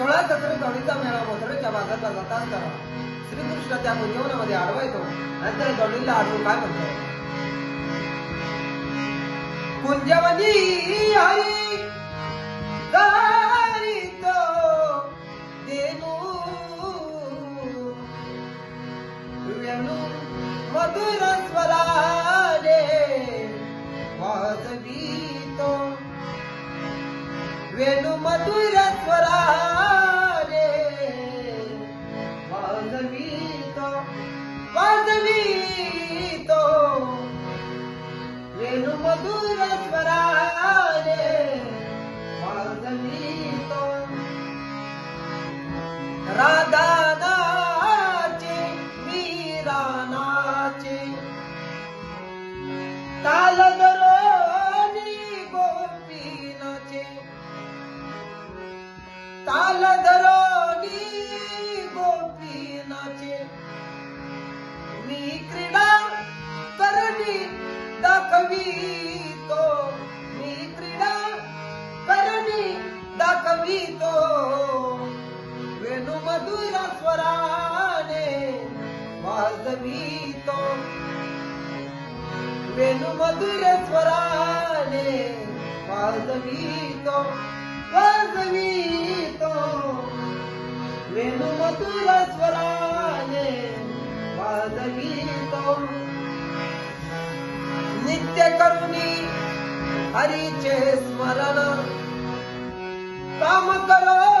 सोळा सत्र जोडीचा मेळा मोथळ्याच्या भागात जाताच करा श्रीकृष्ण त्या कुंजवनामध्ये अडवायतो आणि त्या जोडीला अडवून काय म्हणतो कुंजवनी हरी दारितो देनू वेणू मधुर स्वराने i'll do it वाजवी तो वेणू मधुर स्वराने वाजवी तो वेणू मधुर स्वराने वाजवितो. नित्य करुणी हरीचे स्मरण काम करो.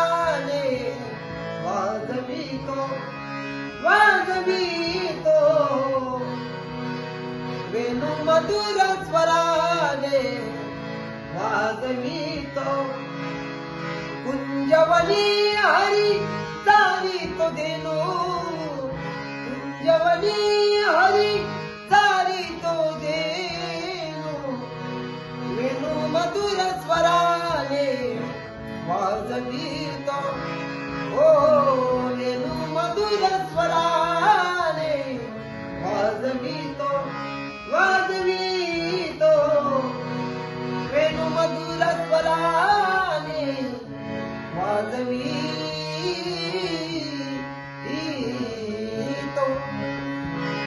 मधुर स्वराने वाजवितो कुंजवनी हरी सारी तो देनो। कुंजवनी हरी सारी तो देनो। वेणू मधुर स्वराने वाजवितो ओ Gagawin Ito